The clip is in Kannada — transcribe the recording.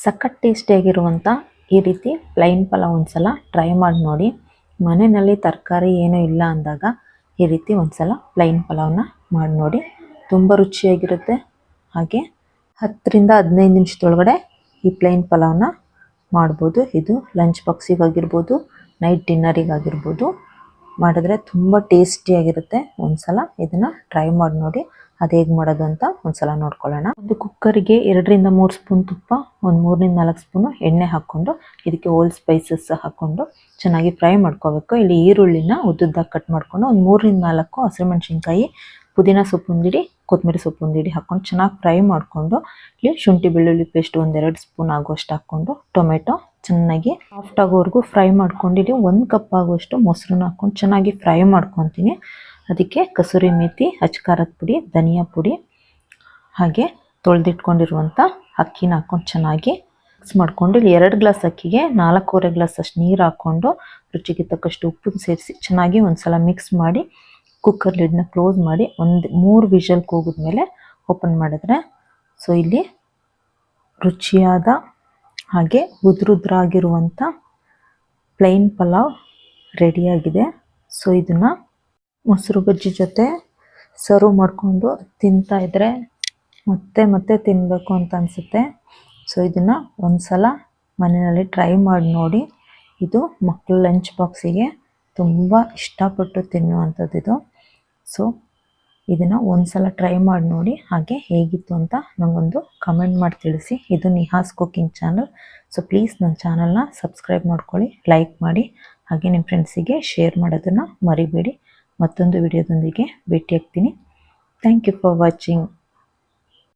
ಸಖತ್ ಟೇಸ್ಟಿಯಾಗಿರುವಂಥ ಈ ರೀತಿ ಪ್ಲೈನ್ ಪಲಾವ್ ಒಂದ್ಸಲ ಟ್ರೈ ಮಾಡಿ ನೋಡಿ. ಮನೆಯಲ್ಲಿ ತರಕಾರಿ ಏನೂ ಇಲ್ಲ ಅಂದಾಗ ಈ ರೀತಿ ಒಂದ್ಸಲ ಪ್ಲೈನ್ ಪಲಾವ್ನ ಮಾಡಿ ನೋಡಿ. ತುಂಬ ರುಚಿಯಾಗಿರುತ್ತೆ. ಹಾಗೆ ಹತ್ತರಿಂದ ಹದಿನೈದು ನಿಮಿಷದೊಳಗಡೆ ಈ ಪ್ಲೈನ್ ಪಲಾವನ್ನ ಮಾಡ್ಬೋದು. ಇದು ಲಂಚ್ ಬಾಕ್ಸಿಗಾಗಿರ್ಬೋದು ನೈಟ್ ಡಿನ್ನರಿಗಾಗಿರ್ಬೋದು ಮಾಡಿದ್ರೆ ತುಂಬ ಟೇಸ್ಟಿಯಾಗಿರುತ್ತೆ ಒಂದ್ಸಲ ಇದನ್ನು ಟ್ರೈ ಮಾಡಿ ನೋಡಿ. ಅದು ಹೇಗೆ ಮಾಡೋದು ಅಂತ ಒಂದ್ಸಲ ನೋಡ್ಕೊಳ್ಳೋಣ. ಒಂದು ಕುಕ್ಕರ್ಗೆ ಎರಡರಿಂದ ಮೂರು ಸ್ಪೂನ್ ತುಪ್ಪ, ಒಂದು ಮೂರರಿಂದ ನಾಲ್ಕು ಸ್ಪೂನು ಎಣ್ಣೆ ಹಾಕ್ಕೊಂಡು, ಇದಕ್ಕೆ ಓಲ್ ಸ್ಪೈಸಸ್ ಹಾಕ್ಕೊಂಡು ಚೆನ್ನಾಗಿ ಫ್ರೈ ಮಾಡ್ಕೋಬೇಕು. ಇಲ್ಲಿ ಈರುಳ್ಳಿನ ಉದ್ದುದ್ದಾಗಿ ಕಟ್ ಮಾಡ್ಕೊಂಡು ಒಂದು ಮೂರರಿಂದ ನಾಲ್ಕು ಹಸಿಮೆಣ್ಸಿನ್ಕಾಯಿ ಪುದೀನ ಸೊಪ್ಪು ಹಿಡಿ ಕೊತ್ತಂಬರಿ ಸೊಪ್ಪು ಹಿಡಿ ಹಾಕ್ಕೊಂಡು ಚೆನ್ನಾಗಿ ಫ್ರೈ ಮಾಡಿಕೊಂಡು, ಇಲ್ಲಿ ಶುಂಠಿ ಬೆಳ್ಳುಳ್ಳಿ ಪೇಸ್ಟ್ ಒಂದೆರಡು ಸ್ಪೂನ್ ಆಗುವಷ್ಟು ಹಾಕ್ಕೊಂಡು, ಟೊಮೆಟೊ ಚೆನ್ನಾಗಿ ಸಾಫ್ಟ್ ಆಗೋವರೆಗೂ ಫ್ರೈ ಮಾಡ್ಕೊಂಡು, ಇಲ್ಲಿ ಒಂದು ಕಪ್ ಆಗುವಷ್ಟು ಮೊಸರನ್ನ ಹಾಕ್ಕೊಂಡು ಚೆನ್ನಾಗಿ ಫ್ರೈ ಮಾಡ್ಕೊತೀನಿ. ಅದಕ್ಕೆ ಕಸೂರಿ ಮೇಥಿ ಅಚ್ಕಾರದ ಪುಡಿ, ಧನಿಯಾ ಪುಡಿ ಹಾಗೆ ತೊಳೆದಿಟ್ಕೊಂಡಿರುವಂಥ ಅಕ್ಕಿನ ಹಾಕ್ಕೊಂಡು ಚೆನ್ನಾಗಿ ಮಿಕ್ಸ್ ಮಾಡ್ಕೊಂಡು ಇಲ್ಲಿ ಎರಡು ಗ್ಲಾಸ್ ಅಕ್ಕಿಗೆ ನಾಲ್ಕೂವರೆ ಗ್ಲಾಸ್ ಅಷ್ಟು ನೀರು ಹಾಕ್ಕೊಂಡು ರುಚಿಗೆ ತಕ್ಕಷ್ಟು ಉಪ್ಪು ಸೇರಿಸಿ ಚೆನ್ನಾಗಿ ಒಂದು ಸಲ ಮಿಕ್ಸ್ ಮಾಡಿ ಕುಕ್ಕರ್ ಲಿಡ್ನ ಕ್ಲೋಸ್ ಮಾಡಿ ಒಂದು ಮೂರು ವಿಷಲ್ ಕೂಗಿದ್ಮೇಲೆ ಓಪನ್ ಮಾಡಿದ್ರೆ ಸೊ ಇಲ್ಲಿ ರುಚಿಯಾದ ಹಾಗೆ ಉದುರುದ್ರಾಗಿರುವಂಥ ಪ್ಲೈನ್ ಪಲಾವ್ ರೆಡಿಯಾಗಿದೆ ಸೊ ಇದನ್ನು ಮೊಸರು ಬಜ್ಜಿ ಜೊತೆ ಸರ್ವ್ ಮಾಡಿಕೊಂಡು ತಿಂತಾ ಇದ್ರೆ ಮತ್ತೆ ಮತ್ತೆ ತಿನ್ನಬೇಕು ಅಂತ ಅನಿಸುತ್ತೆ. ಸೊ ಇದನ್ನು ಒಂದು ಸಲ ಮನೆಯಲ್ಲಿ ಟ್ರೈ ಮಾಡಿ ನೋಡಿ. ಇದು ಮಕ್ಕಳ ಲಂಚ್ ಬಾಕ್ಸಿಗೆ ತುಂಬ ಇಷ್ಟಪಟ್ಟು ತಿನ್ನುವಂಥದ್ದು ಇದು. ಸೊ ಇದನ್ನು ಒಂದು ಸಲ ಟ್ರೈ ಮಾಡಿ ನೋಡಿ ಹಾಗೆ ಹೇಗಿತ್ತು ಅಂತ ನನಗೊಂದು ಕಮೆಂಟ್ ಮಾಡಿ ತಿಳಿಸಿ. ಇದು Nihas cooking channel so please ನನ್ನ ಚಾನಲ್ನ ಸಬ್ಸ್ಕ್ರೈಬ್ ಮಾಡ್ಕೊಳ್ಳಿ ಲೈಕ್ ಮಾಡಿ, ಹಾಗೆ ನಿಮ್ಮ ಫ್ರೆಂಡ್ಸಿಗೆ ಶೇರ್ ಮಾಡೋದನ್ನು ಮರಿಬೇಡಿ. ಮತ್ತೊಂದು ವಿಡಿಯೋದೊಂದಿಗೆ ಭೇಟಿಯಾಗ್ತೀನಿ. Thank you for watching